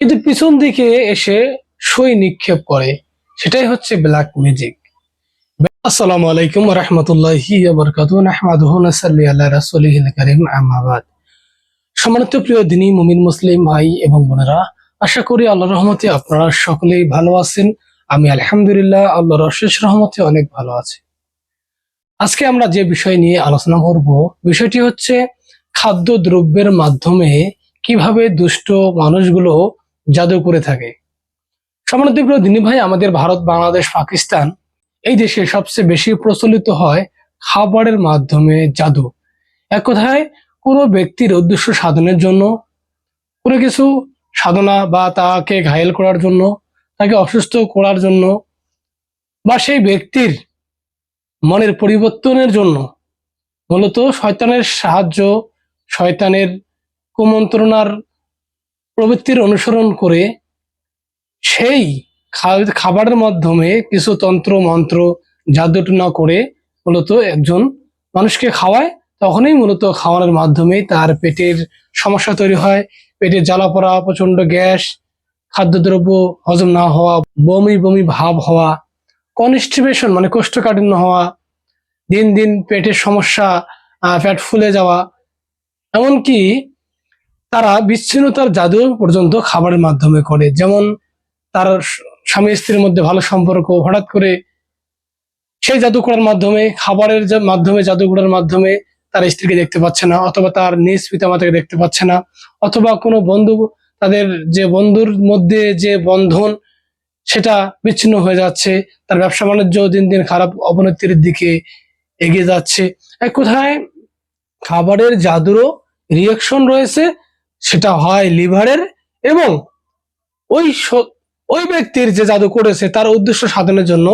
কিন্তু পিছন দিকে এসে সই নিক্ষেপ করে। সেটাই হচ্ছে ব্ল্যাক ম্যাজিক আসসালামু আলাইকুম রহমতুল্লাহি আল্লাহ কারীম, আম্মা সম্মানিত প্রিয় দিনী, মুমিন, মুসলিম ভাই এবং বোনেরা, আশা করি আল্লাহর রহমতে আপনারা সকলেই ভালো আছেন। আমি আলহামদুলিল্লাহ আল্লাহর অশেষ রহমতে অনেক ভালো আছি। আজকে আমরা যে বিষয় নিয়ে আলোচনা করব, বিষয়টি হচ্ছে খাদ্য দ্রব্যের মাধ্যমে কীভাবে দুষ্ট মানুষগুলো জাদু করে থাকে। প্রিয় দিনী ভাই আমাদের ভারত, বাংলাদেশ, পাকিস্তান এই দেশে সবচেয়ে বেশি প্রচলিত হয় খাবারের মাধ্যমে জাদু। এক কথায়, কোনো ব্যক্তির উদ্দেশ্য সাধনের জন্য, কোনো কিছু সাধনা বা তাকে ঘায়েল করার জন্য, তাকে অসুস্থ করার জন্য বা সেই ব্যক্তির মনের পরিবর্তনের জন্য, মূলত শয়তানের সাহায্য, শয়তানের কুমন্ত্রণার প্রবৃত্তির অনুসরণ করে সেই খাবারের মাধ্যমে কিছু তন্ত্র, মন্ত্র জাদুটনা করে মূলত একজন মানুষকে খাওয়ায়, তখনই মূলত খাওয়ানোর মাধ্যমে তার পেটের সমস্যা তৈরি হয়। পেটে জ্বালা পড়া প্রচণ্ড গ্যাস, খাদ্যদ্রব্য হজম না হওয়া, বমি বমি ভাব হওয়া কনস্টিপেশন মানে কোষ্ঠকাঠিন্য হওয়া, দিন দিন পেটের সমস্যা পেট ফুলে যাওয়া। এমনকি তারা বিচ্ছিন্নতার জাদু পর্যন্ত খাবারের মাধ্যমে করে। যেমন তার স্বামী স্ত্রীর মধ্যে ভালো সম্পর্ক, হঠাৎ করে সেই জাদু করার মাধ্যমে, খাবারের মাধ্যমে, জাদু করার মাধ্যমে তার স্ত্রীকে দেখতে পাচ্ছে না, অথবা তার নিজ পিতামাতাকে দেখতে পাচ্ছে না, অথবা কোনো বন্ধু, তাদের যে বন্ধুর মধ্যে যে বন্ধন, সেটা বিচ্ছিন্ন হয়ে যাচ্ছে, তার ব্যবসা বাণিজ্য দিন দিন খারাপ অবনতির দিকে এগিয়ে যাচ্ছে। এক কোথায়, খাবারের জাদুরও রিয়াকশন রয়েছে সেটা হয় লিভারের এবং ওই ওই ব্যক্তির যে জাদু করেছে তার উদ্দেশ্য সাধনের জন্য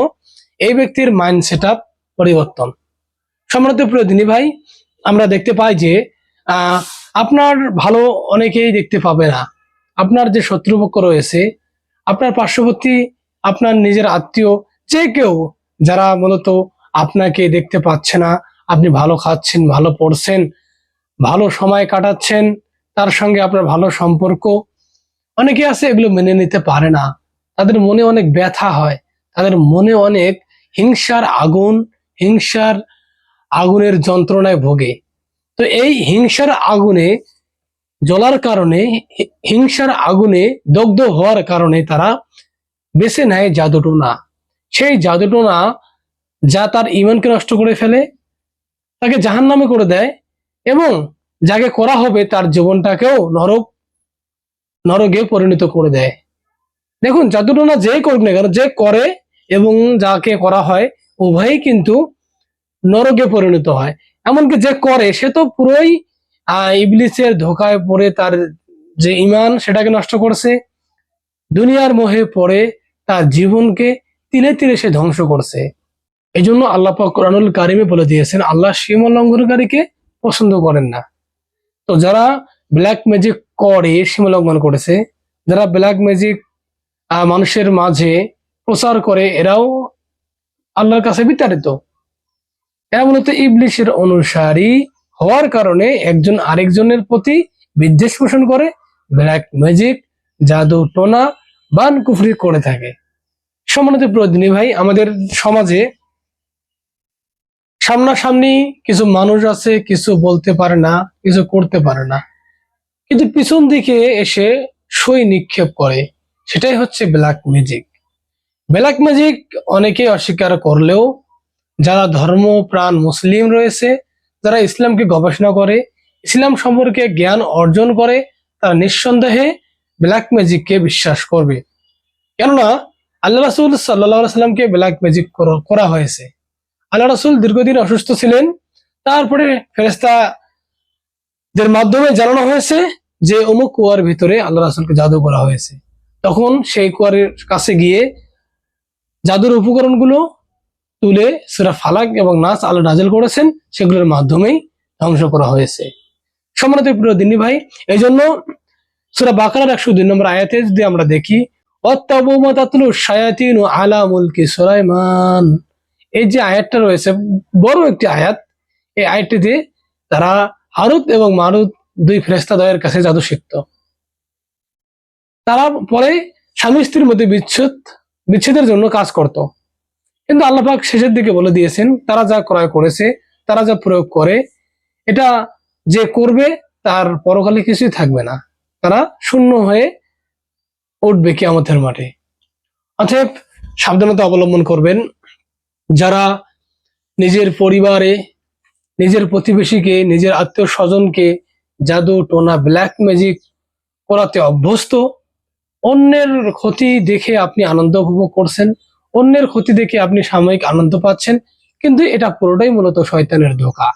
এই ব্যক্তির মাইন্ড সেট পরিবর্তন। সম্মানিত প্রিয় দিনী ভাই, আমরা দেখতে পাই যে আপনার ভালো অনেকেই দেখতে পাবে না। আপনার যে শত্রুপক্ষ রয়েছে, আপনার পার্শ্ববর্তী, আপনার নিজের আত্মীয়, যে কেউ যারা মূলত আপনাকে দেখতে পাচ্ছে না, আপনি ভালো খাচ্ছেন, ভালো পড়ছেন, ভালো সময় কাটাচ্ছেন তার সঙ্গে আপনার ভালো সম্পর্ক। অনেকে আছে এগুলো মেনে নিতে পারে না। তাদের মনে অনেক ব্যথা হয়। তাদের মনে অনেক হিংসার আগুন, হিংসার আগুনের যন্ত্রণায় ভোগে। তো এই হিংসার আগুনে জ্বলার কারণে, হিংসার আগুনে দগ্ধ হওয়ার কারণে তারা বেছে নেয় জাদুটোনা সেই জাদুটোনা যা তার ইমানকে নষ্ট করে ফেলে, তাকে জাহান নামে করে দেয় এবং যাকে করা হবে তার জীবনটাকেও নরক, নরকে পরিণত করে দেয়। দেখুন জাদুটোনা যে করুক না কেন, যে করে এবং যাকে করা হয়, উভয়ই কিন্তু নরকে পরিণত হয়। এমনকি যে করে, সে তো পুরোই ইবলিসের ধোকায় পড়ে, তার যে ইমান সেটাকে নষ্ট করছে। দুনিয়ার মোহে পড়ে, তার জীবনকে তিলে তিলে সে ধ্বংস করছে। এই জন্য আল্লাহ কোরআনুল কারিমে বলে দিয়েছেন, আল্লাহ সীমা লঙ্ঘনকারীকে পছন্দ করেন না। তো যারা ব্ল্যাক ম্যাজিক করে, সীমা লঙ্ঘন করেছে, যারা ব্ল্যাক ম্যাজিক মানুষের মাঝে প্রচার করে, এরাও আল্লাহর কাছে বিতাড়িত। এরা মূলত ইবলিশের অনুসারী হওয়ার কারণে একজন আরেকজনের প্রতি বিদ্বেষ পোষণ করে ব্ল্যাক ম্যাজিক জাদু, টোনা, বান, কুফরি করে থাকে। সম্মানিত প্রয়োজনী ভাই, আমাদের সমাজে সামনাসামনি কিছু মানুষ আছে, কিছু বলতে পারে না, কিছু করতে পারে না। কিন্তু পিছন দিকে এসে সই নিক্ষেপ করে। সেটাই হচ্ছে ব্ল্যাক ম্যাজিক ব্ল্যাক ম্যাজিক অনেকেই অস্বীকার করলেও যারা ধর্ম, প্রাণ মুসলিম রয়েছে, যারা ইসলামকে গবেষণা করে, ইসলাম সম্পর্কে জ্ঞান অর্জন করে, তারা নিঃসন্দেহে ব্ল্যাক ম্যাজিককে বিশ্বাস করবে। কেননা আল্লাহ রাসুল সাল্লাহ সাল্লামকে ব্ল্যাক ম্যাজিক করা হয়েছে। আল্লাহ রাসুল দীর্ঘদিন অসুস্থ ছিলেন। তারপরে ফেরেস্তাদের মাধ্যমে জানানো হয়েছে যে অমুক কুয়ার ভিতরে আল্লাহ রাসুলকে জাদু করা হয়েছে। তখন সেই কুয়ারের কাছে গিয়ে জাদুর উপকরণগুলো তুলে সুরা ফালাক এবং নাচ আলো নাজেল করেছেন, সেগুলোর মাধ্যমেই ধ্বংস করা হয়েছে। সম্মানিত প্রিয় দিনী ভাই এই জন্য সুরা বাকারার একশো দুই নম্বর আয়াতে যদি আমরা দেখি, অত্যাবমাতাতলু শায়াতিন ও আলা মুলকি সুলাইমান। এই যে আয়াতটা রয়েছে, বড় একটি আয়াত। এই আয়াতটিতে তারা হারুত এবং মারুত দুই ফেরেস্তা দয়ের কাছে জাদু শিখত তারা পরে স্বামী স্ত্রীর মধ্যে বিচ্ছেদ, বিচ্ছেদের জন্য কাজ করত। কিন্তু আল্লাপাক শেষের দিকে বলে দিয়েছেন, তারা যা ক্রয় করেছে, তারা যা প্রয়োগ করে, এটা যে করবে তার পরকালে কিছুই থাকবে না। তারা শূন্য হয়ে উঠবে কিয়ামতের মাঠে। অতএব সাবধানতা অবলম্বন করবেন। যারা নিজের পরিবারে, নিজের প্রতিবেশীকে, নিজের আত্মীয় স্বজনকে জাদু, টোনা ব্ল্যাক ম্যাজিক করাতে অভ্যস্ত, অন্যের ক্ষতি দেখে আপনি আনন্দ উপভোগ করছেন, অন্যের ক্ষতি দেখে আপনি সাময়িক আনন্দ পাচ্ছেন, কিন্তু এটা পুরোটাই মূলত শয়তানের ধোকা।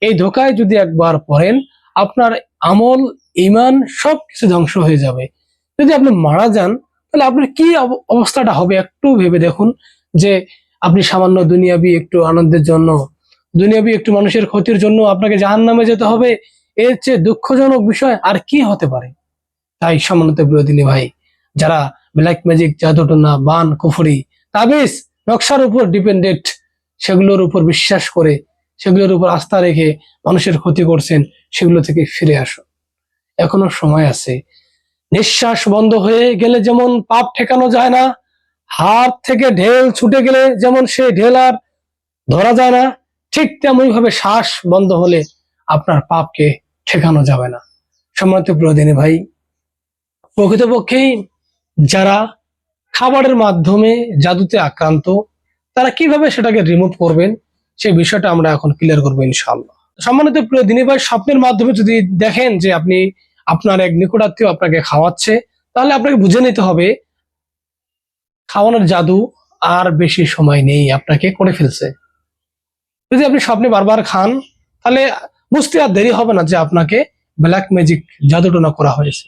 এই ধোকায় যদি একবার পড়েন, আপনার আমল ইমান সব কিছু ধ্বংস হয়ে যাবে। যদি আপনি মারা যান, তাহলে আপনার কি অব- অবস্থাটা হবে একটু ভেবে দেখুন যে আপনি সামান্য দুনিয়াবি একটু আনন্দের জন্য, দুনিয়াবি একটু মানুষের ক্ষতির জন্য আপনাকে জাহান নামে যেতে হবে, এর চেয়ে দুঃখজনক বিষয় আর কি হতে পারে? তাই সামান্য বিরোধিনী ভাই, যারা ব্ল্যাক ম্যাজিক জাদুটনা, বান, কুফরি, তাবিজ, নকশার উপর ডিপেন্ডেন্ট সেগুলোর উপর বিশ্বাস করে, সেগুলোর উপর আস্থা রেখে মানুষের ক্ষতি করছেন, সেগুলো থেকে ফিরে আসুন। এখনও সময় আছে। নিঃশ্বাস বন্ধ হয়ে গেলে যেমন পাপ ঠেকানো যায় না হাত থেকে ঢেল ছুটে গেলে যেমন সেই ঢেল আর ধরা যায় না, ঠিক তেমনই ভাবে শ্বাস বন্ধ হলে আপনার পাপকে ঠেকানো যাবে না। সম্মানিত প্রদিনী ভাই প্রকৃতপক্ষেই যারা খাবারের মাধ্যমে জাদুতে আক্রান্ত, তারা কীভাবে সেটাকে রিমুভ করবেন, সেই বিষয়টা আমরা এখন ক্লিয়ার করব ইনশাআল্লাহ। সম্মানিত প্রিয় দিনী ভাই, স্বপ্নের মাধ্যমে যদি দেখেন যে আপনি আপনার এক নিকটাত্মীয় আপনাকে খাওয়াচ্ছে, তাহলে আপনাকে বুঝে নিতে হবে খাওয়ানোর জাদু আর বেশি সময় নেই আপনাকে করে ফেলছে। যদি আপনি স্বপ্নে বারবার খান, তাহলে বুঝতে আর দেরি হবে না যে আপনাকে ব্ল্যাক ম্যাজিক জাদুটনা করা হয়েছে।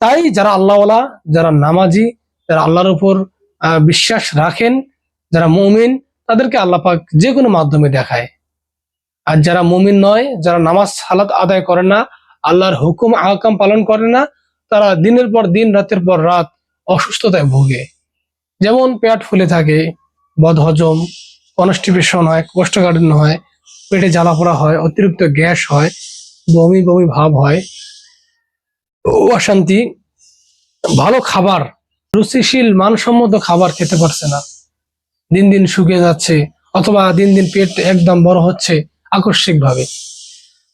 তাই যারা আল্লাহওয়ালা, যারা নামাজি, যারা আল্লাহর উপর বিশ্বাস রাখেন, যারা মুমিন, তাদেরকে আল্লাহ পাক যে কোনো মাধ্যমে দেখায়। আর যারা মুমিন নয়, যারা নামাজ হালাত আদায় করে না, আল্লাহর হুকুম, আহকাম পালন করে না, তারা দিনের পর দিন, রাতের পর রাত অসুস্থতায় ভোগে। যেমন পেট ফুলে থাকে বদহজম কনস্টিপেশন হয়, কোষ্ঠকাঠিন্য হয়, পেটে জ্বালা পোড়া হয়, অতিরিক্ত গ্যাস হয়, বমি বমি ভাব হয় অশান্তি। ভালো খাবার, রুচিশীল, মানসম্মত খাবার খেতে পারছে না। দিন দিন শুকিয়ে যাচ্ছে, অথবা দিন দিন পেট একদম বড় হচ্ছে আকস্মিক ভাবে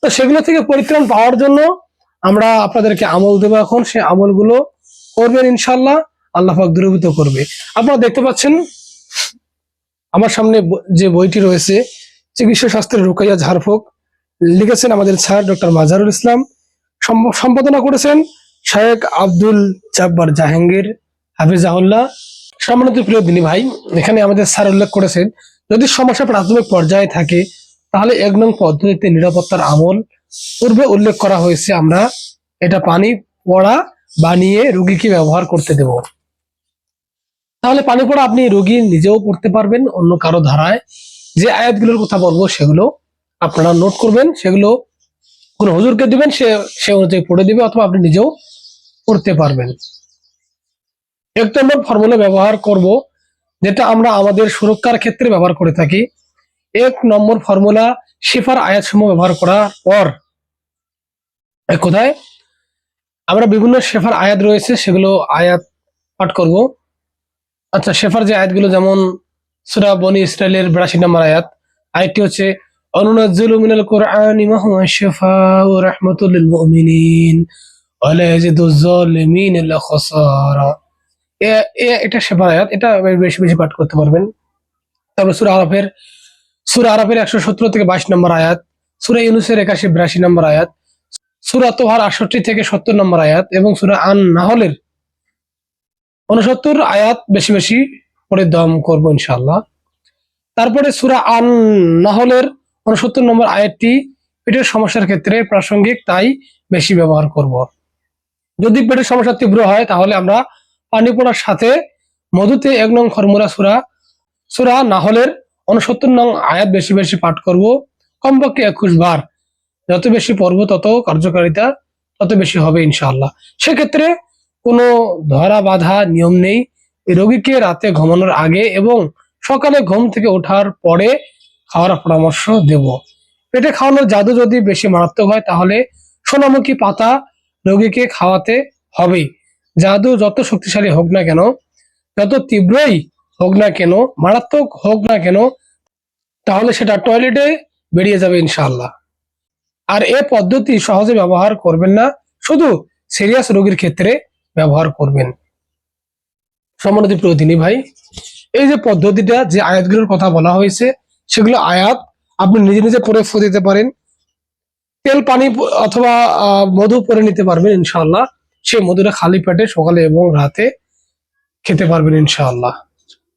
তো সেগুলো থেকে পরিত্রাণ পাওয়ার জন্য আমরা আপনাদেরকে আমল দেবো এখন। সে আমলগুলো করবেন ইনশাল্লাহ আল্লাহ পাক করবে। আপনারা দেখতে পাচ্ছেন, আমার সামনে যে বইটি রয়েছে, চিকিৎসা শাস্ত্রের রুকাইয়া ঝাড়ফুক লিখেছেন আমাদের স্যার ডক্টর মাজারুল ইসলাম সম্পাদনা করেছেন শায়েক আব্দুল জাব্বার জাহাঙ্গীর, হাফিজাহুল্লাহ। সম্মানিত প্রিয় দিনী ভাই, এখানে আমাদের স্যার উল্লেখ করেছেন, যদি সমস্যা প্রাথমিক পর্যায়ে থাকে, তাহলে এক নং পদ্ধতিতে নিরাপত্তার আমল। পূর্বে উল্লেখ করা হয়েছে আমরা, এটা পানি পড়া বানিয়ে রোগীকে ব্যবহার করতে দেব। তাহলে পানি পড়া আপনি রোগী নিজেও পড়তে পারবেন, অন্য কারও ধারায়। যে আয়াতগুলোর কথা বলব, সেগুলো আপনারা নোট করবেন, সেগুলো কোন হুজুরকে দিবেন, সে সে অনুযায়ী পড়ে দিবে, অথবা আপনি নিজেও পড়তে পারবেন। এক নম্বর ফর্মুলা ব্যবহার করব, যেটা আমরা আমাদের সুরক্ষার ক্ষেত্রে ব্যবহার করে থাকি। এক নম্বর ফর্মুলা শিফার আয়াত সমূহ ব্যবহার করার পর কোথায় আমরা বিভিন্ন শেফার আয়াত রয়েছে, সেগুলো আয়াত পাঠ করব। আচ্ছা শেফার যে আয়াতগুলো যেমন সুরা বনি ইসরায়েলের বিরাশি নম্বর আয়াত আয়াতটি হচ্ছে অনুনাজ্জিলু মিনাল কুরআনি মা হুয়া শিফাউ ওয়া রাহমাতুল মুমিনিন ওয়া লা ইয়াজিদুজ ইল্লা এ- এটা শেফার আয়াত, এটা বেশি বেশি পাঠ করতে পারবেন। তারপর সুরা আরাফের সুরা আরাফের একশো সতেরো থেকে বাইশ নম্বর আয়াত, সুরা ইউনুসের একাশি, বিরাশি নম্বর আয়াত, সুরা তোহার আটষট্টি থেকে সত্তর নম্বর আয়াত এবং সুরা আন নাহলের উনসত্তর আয়াত বেশি বেশি পরে দম করব ইনশাল্লাহ তারপরে সুরা আন নাহলের উনসত্তর নম্বর আয়াতটি পেটের সমস্যার ক্ষেত্রে প্রাসঙ্গিক, তাই বেশি ব্যবহার করব। যদি পেটের সমস্যা তীব্র হয়, তাহলে আমরা পানি পড়ার সাথে মধুতে এক নং খরমুরা সুরা সুরা নাহলের উনসত্তর নং আয়াত বেশি বেশি পাঠ করব। কমপক্ষে একুশ বার। যত বেশি পড়ব, তত কার্যকারিতা তত বেশি হবে ইনশাআল্লাহ। সেক্ষেত্রে কোনো ধরা বাধা নিয়ম নেই। রোগীকে রাতে ঘুমানোর আগে এবং সকালে ঘুম থেকে ওঠার পরে খাওয়ার পরামর্শ দেব। পেটে খাওয়ানোর জাদু যদি বেশি মারাত্মক হয়, তাহলে সোনামুখী পাতা রোগীকে খাওয়াতে হবে। জাদু যত শক্তিশালী হোক না কেন, যত তীব্রই হোক না কেন, মারাত্মক হোক না কেন, তাহলে সেটা টয়লেটে বেরিয়ে যাবে ইনশাল্লাহ আর এ পদ্ধতি সহজে ব্যবহার করবেন না। শুধু সিরিয়াস রোগীর ক্ষেত্রে ব্যবহার করবেন। সম্মানিত প্রতিনি ভাই, এই যে পদ্ধতিটা, যে আয়াতগুলোর কথা বলা হয়েছে, সেগুলো আয়াত আপনি নিজে নিজে পরে দিতে পারেন। তেল, পানি অথবা মধু পরে নিতে পারবেন ইনশাআল্লাহ। সেই মধুটা খালি পেটে সকালে এবং রাতে খেতে পারবেন ইনশাআল্লাহ।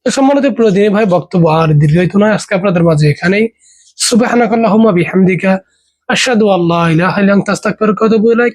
তো সম্মানিত প্রতিনি ভাই, বক্তব্য আর দীর্ঘায়িত নয়। আজকে আপনাদের মাঝে এখানেই। সুবহানাকাল্লাহুম্মা বিহামদিকা, আশহাদু আল্লা ইলাহা ইল্লা আস্তাগফিরুকা ওয়া আতুবু ইলাইক।